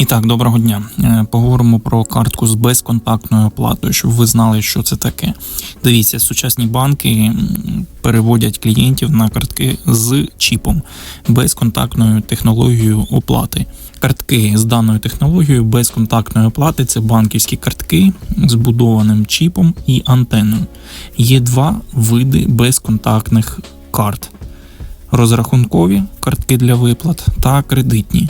І так, доброго дня. Е, Поговоримо про картку з безконтактною оплатою, щоб ви знали, що це таке. Дивіться, сучасні банки переводять клієнтів на картки з чіпом, безконтактною технологією оплати. Картки з даною технологією безконтактної оплати це банківські картки з будованим чіпом і антенною. Є два види безконтактних карт: розрахункові картки для виплат та кредитні.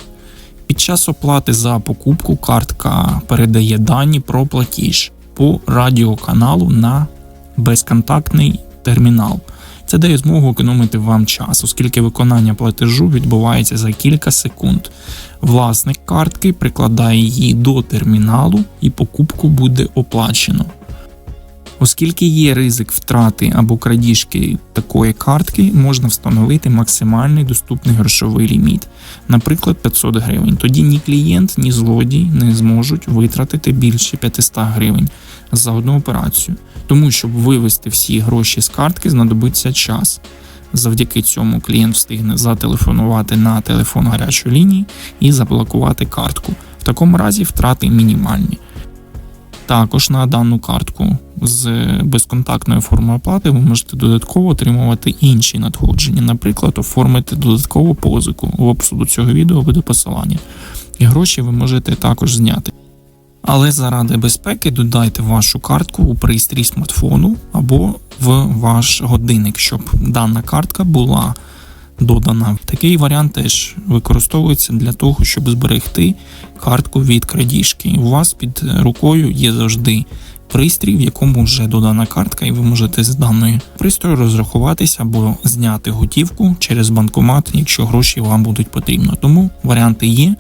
Під час оплати за покупку картка передає дані про платіж по радіоканалу на безконтактний термінал. Це дає змогу економити вам час, оскільки виконання платежу відбувається за кілька секунд. Власник картки прикладає її до терміналу і покупку буде оплачено. Оскільки є ризик втрати або крадіжки такої картки, можна встановити максимальний доступний грошовий ліміт, наприклад, 500 гривень. Тоді ні клієнт, ні злодій не зможуть витратити більше 500 гривень за одну операцію. Тому, щоб вивести всі гроші з картки, знадобиться час. Завдяки цьому клієнт встигне зателефонувати на телефон гарячої лінії і заблокувати картку. В такому разі втрати мінімальні. Також на дану картку з безконтактною формою оплати ви можете додатково отримувати інші надходження, наприклад, оформити додаткову позику. В опису до цього відео буде посилання. І гроші ви можете також зняти. Але заради безпеки додайте вашу картку у пристрій смартфону або в ваш годинник, щоб дана картка була додана. Такий варіант теж використовується для того, щоб зберегти картку від крадіжки. У вас під рукою є завжди пристрій, в якому вже додана картка, і ви можете з даної пристрою розрахуватися або зняти готівку через банкомат, якщо гроші вам будуть потрібно. Тому варіанти є.